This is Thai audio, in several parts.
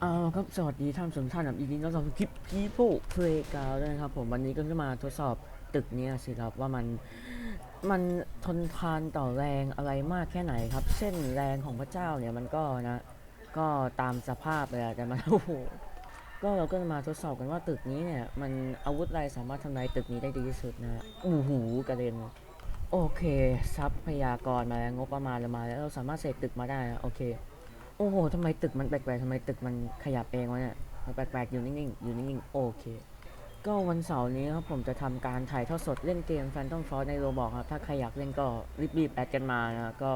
เอาครับ สวัสดีท่านผู้ชมท่านครับยินดีต้อนรับสู่คลิป People Playground ด้วยนะครับผมวันนี้ก็จะมาทดสอบตึกเนี้สิครับว่ามันมันทนทานต่อแรงอะไรมากแค่ไหนครับ เส้นแรงของพระเจ้าเนี่ยมันก็นะ ก็ตามสภาพเลยแต่มันโอ้โหก็เราก็จะมาทดสอบกันว่าตึกนี้เนี่ย มันอาวุธอะไรสามารถทำลายตึกนี้ได้ดีที่สุดนะอู้หูกระเด็นโอเค ทรัพยากรมาแล้วงบประมาณเรามาแล้วเราสามารถเสกตึกมาได้นะโอเค โอ้โหทำไมตึกมันแปลกๆทำไมตึกมันขยับเองวะเนี่ยมันแปลกๆอยู่นิ่งๆอยู่นิ่งๆโอเค ก็วันเสาร์นี้ครับผมจะทำการถ่ายทอดสดเล่นเกม Phantom Force ในโรบอกครับ ถ้าใครอยากเล่นก็รีบๆแอดกันมานะก็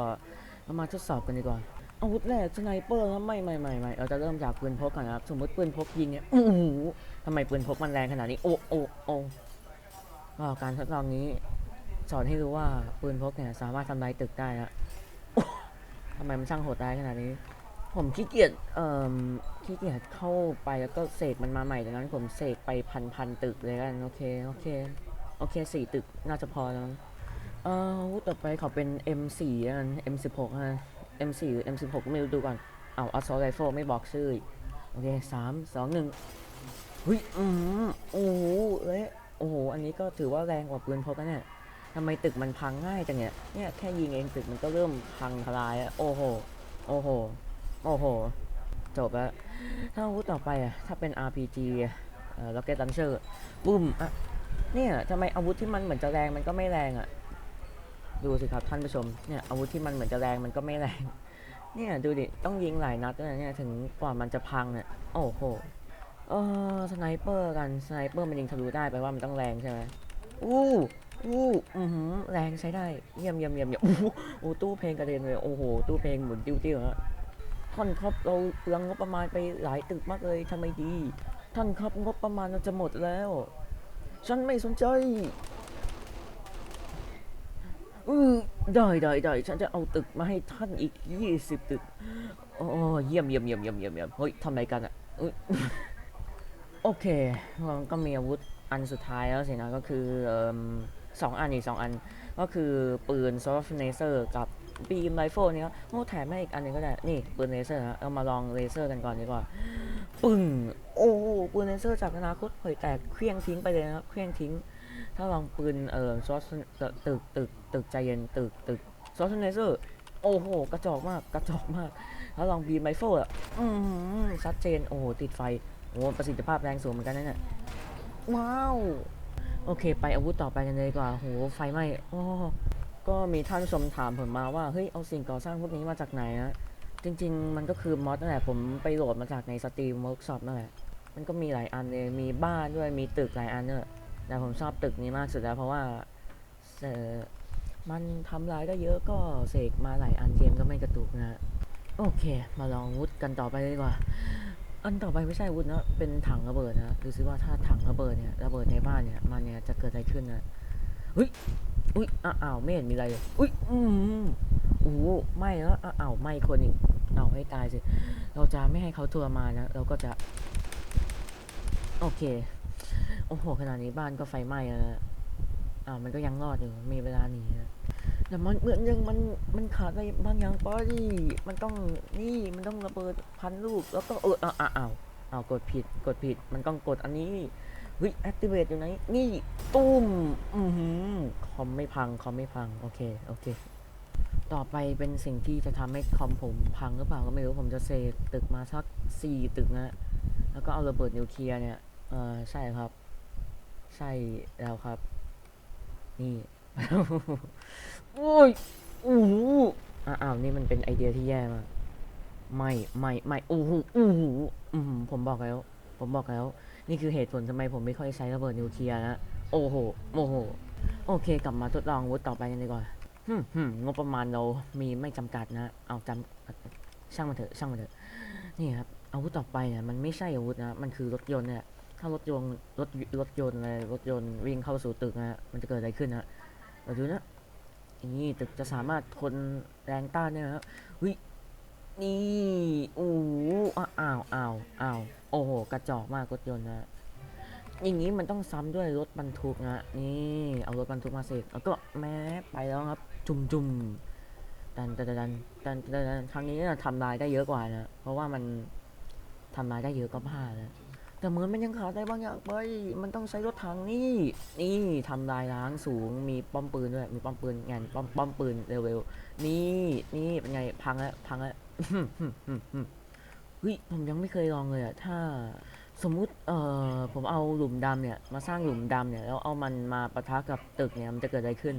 เรามาทดสอบกันดีกว่าอาวุธแรกสไนเปอร์ครับไม่ไม่ไม่ไม่เราจะเริ่มจากปืนพกก่อนนะครับ สมมติปืนพกยิงเนี่ยโอ้โหทำไมปืนพกมันแรงขนาดนี้ โอ้โอ้โอ้ก็การทดลองนี้ สอนให้รู้ว่าปืนพกเนี่ยสามารถทำลายตึกได้นะทำไมมันช่างโหดร้ายขนาดนี้ ผมขี้เกียจเอ่อขี้เกียจเข้าไปแล้วก็เสกมันมาใหม่ดังนั้น ผมเสกไปพันพันตึกเลยกันโอเคโอเคโอเคสี่ตึกน่าจะพอแล้วมั้งเอ่ออาวต่อไปเขาเป็น M4 แล้วกัน M16 ฮะ M4 หรือ M16 ไม่รู้ดูก่อนเอา Assault Rifle ไม่บอกชื่ออีกโอเคสามสองหนึ่งเฮ้ยอืมโอ้โหเอ้ยโอ้โหอันนี้ก็ถือว่าแรงกว่าปืนพกนะเนี่ยทำไมตึกมันพังง่ายจังเนี่ยเนี่ยแค่ยิงเองตึกมันก็เริ่มพังทลายแล้วโอ้โหโอ้โห โอ้โห จบแล้ว ถ้าอาวุธต่อไปอะ ถ้าเป็น RPG อะเอ่อ Rocket Launcher ปุ้มอะ เนี่ยทำไมอาวุธที่มันเหมือนจะแรงมันก็ไม่แรงอะ ดูสิครับท่านผู้ชม เนี่ยอาวุธที่มันเหมือนจะแรงมันก็ไม่แรง เนี่ยดูดิ ต้องยิงหลายนัดด้วยนะเนี่ยถึงกว่ามันจะพังเนี่ย โอ้โห เออสไนเปอร์กัน สไนเปอร์มันยิงทะลุได้แปลว่ามันต้องแรงใช่ไหมอู้อู้อือหือแรงใช้ได้ เยี่ยมเยี่ยมเยี่ยมเยี่ยมอู้หูโอ้ตู้เพลงกระเด็นเลย โอ้โห ตู้เพลงหมุนติ้วติ้วฮะ ท่านครับเราเลืองงบประมาณไปหลายตึกมากเลยทำไมดี ท่านครับงบประมาณเราจะหมดแล้ว ฉันไม่สนใจอือได้ได้ได้ฉันจะเอาตึกมาให้ท่านอีก20ตึกโอ้เยี่ยมเยี่ยมเยี่ยมเยี่ยมเยี่ยมเยี่ยมเฮ้ยทำอะไรกันอะโอเคเราก็มีอาวุธอันสุดท้ายแล้วสินะก็คืออสองอันอีกสองอันก็คือปืนซอฟเนเซอร์กับ บีมไรเฟิลเนี่ยโอ้แถมให้อีกอันหนึงก็ได้ นี่ปืนเลเซอร์ฮะเอามาลองเลเซอร์กันก่อนดีกว่า ปึ้ง โอ้ปืนเลเซอร์จากอนาคตเผยแตกเคลี้ยงทิ้งไปเลยนะครับเคลี้ยงทิ้ง ถ้าลองปืนเอ่อซอสตึกตึกตึกใจเย็นตึกตึกซอสเลเซอร์ โอ้โห กระจอกมากกระจอกมาก ถ้าลองบีมไรเฟิลอะอือหือชัดเจน โอ้โห ติดไฟ โอ้ประสิทธิภาพแรงสูงเหมือนกันนะเนี่ย ว้าว โอเค ไปอาวุธต่อไปกันเลยดีกว่าโห ไฟไหม้โอ้ ก็มีท่านชมถามผมมาว่า เฮ้ย เอาสิ่งก่อสร้างพวกนี้มาจากไหนนะจริง ๆ มันก็คือมอดนั่นแหละ ผมไปโหลดมาจากในสตรีมเวิร์กช็อปนั่นแหละ มันก็มีหลายอันเลย มีบ้านด้วย มีตึกหลายอันด้วยแต่ผมชอบตึกนี้มากสุดแล้วเพราะว่าเออมันทำลายได้เยอะก็เสกมาหลายอันเกมก็ไม่กระตุกนะโอเค มาลองวุธกันต่อไปเลยดีกว่า อันต่อไปไม่ใช่วุธนะเป็นถังระเบิดนะดูซิว่าถ้าถังระเบิดเนี่ยระเบิดในบ้านเนี่ยมันเนี่ยจะเกิดอะไรขึ้นนะเฮ้ย อุ้ยอะอ้าวไม่เห็นมีอะไรเลยอุ้ยอืมโอ้โหไม่แล้วอะอ้าวไม่คนอีกเอาให้ตายสิ เราจะไม่ให้เขาทัวร์มานะ เราก็จะ โอเค โอ้โห ขนาดนี้บ้านก็ไฟไหม้แล้วนะอ้าวมันก็ยังรอดอยู่ มีเวลาหนีนะแต่มันเหมือนยังมัน มันขาดอะไรบางอย่างไปมันต้อง นี่ มันต้องระเบิดพันลูก แล้วก็เอออ้าวอ้าวอ้าวอ้าวกดผิด กดผิด มันต้องกดอันนี้ เฮ้ย activate อยู่ไหน นี่ตุ้ม อือหือคอมไม่พัง คอมไม่พัง โอเค โอเค ต่อไปเป็นสิ่งที่จะทำให้คอมผมพังหรือเปล่าก็ไม่รู้ผมจะเซตึกมาสักสี่ตึกนะแล้วก็เอาระเบิดนิวเคลียร์เนี่ย เออใช่ครับ ใช่แล้วครับ นี่ โอ้ยโอ้หอะอ้าว นี่มันเป็นไอเดียที่แย่มาก ไม่ ไม่ ไม่ โอ้โหโอ้โหอือหือผมบอกแล้ว ผมบอกแล้ว นี่คือเหตุผลทำไมผมไม่ค่อยใช้ระเบิดนิวเคลียร์นะโอ้โหโอ้โหโอเค กลับมาทดลองอาวุธต่อไปกันดีกว่าฮึมฮึงบประมาณเรามีไม่จำกัดนะ เอาจำช่างมันเถอะช่างมันเถอะนี่ครับอาวุธต่อไปเนี่ยมันไม่ใช่อาวุธนะมันคือรถยนต์เนี่ยถ้ารถยนต์รถรถยนต์อะไรรถยนต์วิ่งเข้าสู่ตึกนะมันจะเกิดอะไรขึ้นนะเราดูนะนี่ตึกจะสามารถทนแรงต้านได้นะครับนี่โอ้อ้าวอ้าวอ้าวอาวอ้โห กระจอกมากรถยนต์นะอย่างนี้มันต้องซ้ำด้วยรถบรรทุกนะนี่เอารถบรรทุกมาเสกแล้วก็แม้ไปแล้วครับ จุ่มจุ่มดันดันดันดันดันครั้งนี้เนี่ยทำลายได้เยอะกว่านะเพราะว่ามันทำลายได้เยอะก็บ้าแล้วแต่เหมือนมันยังขาดอะไรบางอย่างไปมันต้องใช้รถถังนี่นี่ทำลายล้างสูงมีป้อมปืนด้วยมีป้อมปืนงานป้อมป้อมปืนเร็วๆนี่นี่เป็นไงพังแล้วพังแล้ว เฮ้ยผมยังไม่เคยลองเลยอะถ้าสมมุติเอ่อผมเอาหลุมดำเนี่ยมาสร้างหลุมดำเนี่ยแล้วเอามันมาปะทะกับตึกเนี่ยมันจะเกิดอะไรขึ้น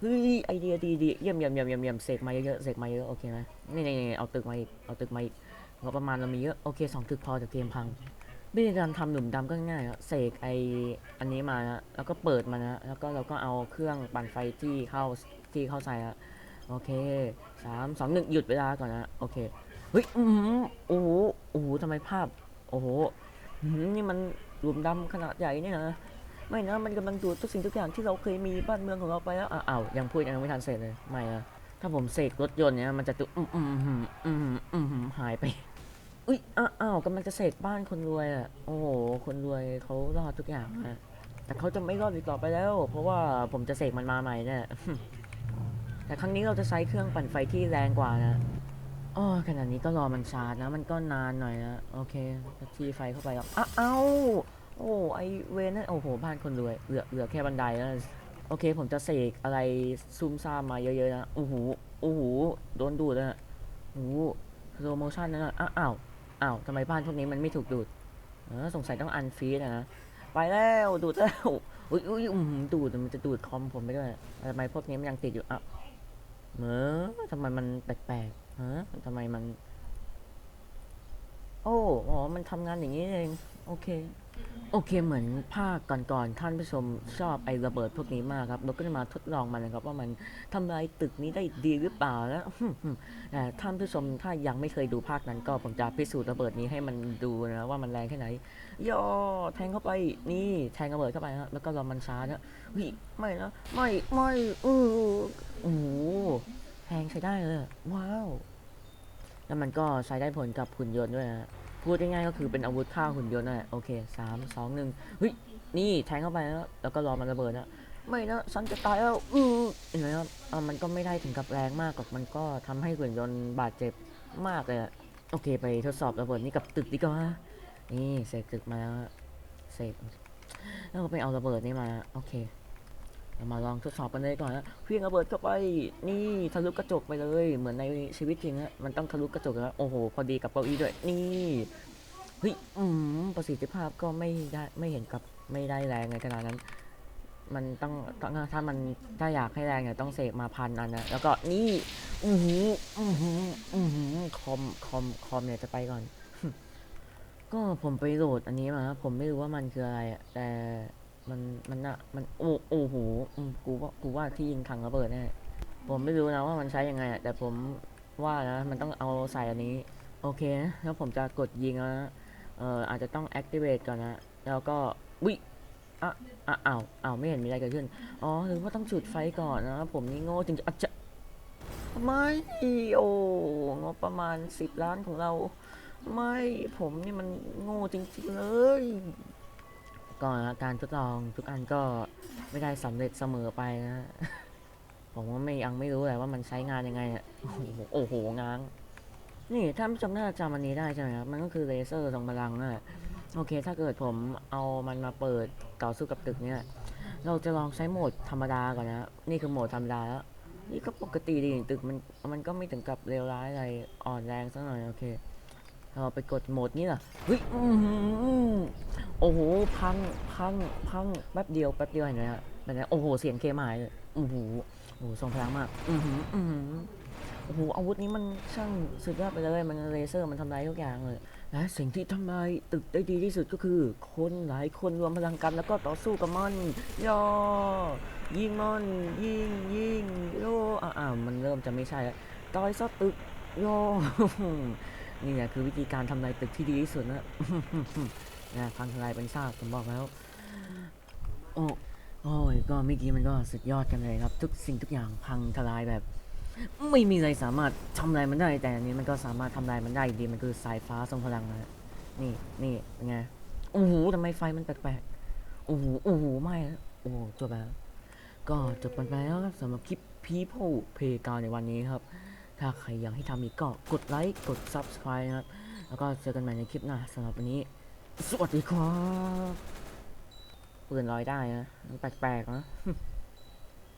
เฮ้ยไอเดียดีดีเยี่ยมเยี่ยมเยี่ยมเยี่ยมเยี่ยมเสกมาเยอะๆเสกมาเยอะโอเคไหมนี่นี่นี่เอาตึกมาอีกเอาตึกมาอีกงบประมาณเรามีเยอะโอเคสองตึกพอแต่เกมพังวิธีการทำหลุมดำก็ง่ายครับเสกไออันนี้มานะแล้วก็เปิดมันนะแล้วก็เราก็เอาเครื่องปั่นไฟที่เข้าที่เข้าใส่อะโอเคสามสองหนึ่งหยุดเวลาก่อนนะโอเค เฮ้ยอืมโอ้โหโอ้โหทำไมภาพ โอ้โหนี่มันหลุมดำขนาดใหญ่เนี่ยนะไม่นะมันกำลังดูดทุกสิ่งทุกอย่างที่เราเคยมีบ้านเมืองของเราไปแล้วอ้าวยังพูดยังไม่ทันเสร็จเลยไม่นะถ้าผมเสกรถยนต์เนี่ยมันจะตุอืมอืมอืมอืมอืมหายไปอุ้ยอ้าอ้าวกำลังจะเสกบ้านคนรวยอะโอ้โหคนรวยเขารอดทุกอย่างนะแต่เขาจะไม่รอดอีกต่อไปแล้ว เพราะว่าผมจะเสกมันมาใหม่เนี่ยแต่ครั้งนี้เราจะใช้เครื่องปั่นไฟที่แรงกว่านะ อ๋อขนาดนี้ก็รอมันชาร์จนะ มันก็นานหน่อยนะ โอเคทีไฟเข้าไปแล้วอ้าเอาโอ้ไอเวนนั่นโอ้โห บ้านคนรวย เหลือเหลือแค่บันไดแล้วโอเค ผมจะเสกอะไรซุ่มซ่ามมาเยอะๆนะ โอ้โห โอ้โห โดนดูดนะโอ้โหโลโมชั่นนั่นนะอ้าอ้าวอ้าวทำไมบ้านพวกนี้มันไม่ถูกดูด เออ สงสัยต้องอันฟีดนะ ไปแล้ว ดูดแล้วอุ้ยอุ้ยอืมดูด มันจะดูดคอมผมไปด้วยทำไมพวกนี้มันยังติดอยู่อะเออทำไมมันแปลกๆ ฮะทำไมมัน โอ้อ๋อมันทำงานอย่างนี้เอง โอเค โอเค เหมือนภาคก่อนๆ ท่านผู้ชมชอบไอ้ระเบิดพวกนี้มากครับ เราก็จะมาทดลองมันนะครับ ว่ามันทำลายตึกนี้ได้ดีหรือเปล่าแล้วแต่ท่านผู้ชมถ้ายังไม่เคยดูภาคนั้น ก็ผมจะพิสูจน์ระเบิดนี้ให้มันดูนะว่ามันแรงแค่ไหนย่อแทงเข้าไปนี่แทงระเบิดเข้าไปนะแล้วก็รอมันช้านะเฮ้ยไม่นะไม่ไม่เออโอ้โหแทงใช้ได้เลยว้าว แล้วมันก็ใช้ได้ผลกับหุ่นยนต์ด้วยนะพูดง่ายๆก็คือเป็นอาวุธฆ่าหุ่นยนต์นั่นแหละโอเคสามสองหนึ่งเฮ้ยนี่แทงเข้าไปแล้วแล้วก็รอมันระเบิดนะไม่นะฉันจะตายแล้วอือเห็นไหมครับอ่ามันก็ไม่ได้ถึงกับแรงมากหรอกมันก็ทำให้หุ่นยนต์บาดเจ็บมากเลยโอเค ไปทดสอบระเบิดนี้กับตึกดีกว่านี่เสกตึกมาแล้วเสกแล้วก็ไปเอาระเบิดนี่มาโอเค เรามาลองทดสอบกันเลยก่อนนะเพียงระเบิดเข้าไปนี่ทะลุกระจกไปเลย เหมือนในชีวิตจริงฮะมันต้องทะลุกระจกแล้วโอ้โหพอดีกับเก้าอี้ด้วยนี่เฮ้ยอืมประสิทธิภาพก็ไม่ได้ไม่เห็นกับไม่ได้แรงในขนาดนั้น มันต้องต้องถ้ามันถ้าอยากให้แรงเนี่ยต้องเสกมาพันอันนะแล้วก็นี่อือหืออือหืออือหือคอมคอมคอมเนี่ยจะไปก่อน ก็ผมไปโหลดอันนี้มาผมไม่รู้ว่ามันคืออะไรแต่ มันมันอะมันโอ้โอ้โหอืมกูว่ากูว่าที่ยิงถังระเบิดแน่ผมไม่รู้นะว่ามันใช้ยังไงอะแต่ผมว่านะมันต้องเอาใส่อันนี้ โอเคนะแล้วผมจะกดยิงแล้วนะเอ่ออาจจะต้อง activate ก่อนนะแล้วก็วิอะอะอ้าวอ้าวไม่เห็นมีอะไรเกิดขึ้นอ๋อหรือว่าต้องจุดไฟก่อนนะผมนี่โง่จริงๆอาจจะไม่โอ้งบประมาณสิบล้านของเรา ไม่ผมนี่มันโง่จริงๆเลย ก็นการทดลองทุกอันก็ไม่ได้สำเร็จเสมอไปนะ ผมว่าไม่ยังไม่รู้เลยว่ามันใช้งานยังไงอะโอ้โหโอ้โหง้าง นี่ท่านผู้ชมน่าจำอันนี้ได้ใช่ไหมครับ มันก็คือเลเซอร์ทรงพลังนั่นแหละโอเค ถ้าเกิดผมเอามันมาเปิดต่อสู้กับตึกเนี่ย เราจะลองใช้โหมดธรรมดาก่อนนะ นี่คือโหมดธรรมดาแล้ว นี่ก็ปกติดีตึกมันมันก็ไม่ถึงกับเลวร้ายอะไรอ่อนแรงสักหน่อยโอเค เราไปกดโหมดนี้ล่ะเฮ้ยอื้อหือโอ้โห พัง พัง พัง แป๊บเดียว แป๊บเดียวเห็นไหมฮะเป็นไงโอ้โห เสียงเคมายเลยโอ้โหโอ้โหทรงพลังมาก อือหืออือหือโอ้โห อาวุธนี้มันช่างสุดยอดไปเลย มันเลเซอร์ มันทำลายทุกอย่างเลย และสิ่งที่ทำลายตึกได้ดีที่สุดก็คือ คนหลายคนรวมพลังกันแล้วก็ต่อสู้กับมันย่อยิงมัน ยิง ยิงโยอ่าอ่ามันเริ่มจะไม่ใช่แล้วต่อยซะตึกโย นี่แหละคือวิธีการทำลายตึกที่ดีที่สุดนะนะพังทลายเป็นซากผมบอกแล้ว โอ้โอ้ยก็เมื่อกี้มันก็สุดยอดกันเลยครับ ทุกสิ่งทุกอย่างพังทลายแบบ ไม่มีอะไรสามารถทำลายมันได้ แต่อันนี้มันก็สามารถทำลายมันได้ดีมันคือสายฟ้าทรงพลังนะนี่นี่เป็นไงโอ้โหทำไมไฟมันแปลกๆโอ้โหโอ้โหไม่โอ้โหจบแล้วก็จบไปแล้วครับสำหรับคลิป People Play กาในวันนี้ครับ ถ้าใครอยากให้ทำอีกก็กดไลค์ กด Subscribe นะครับ แล้วก็เจอกันใหม่ในคลิปหน้าสำหรับวันนี้ สวัสดีครับปืนลอยได้นะ แปลกๆนะ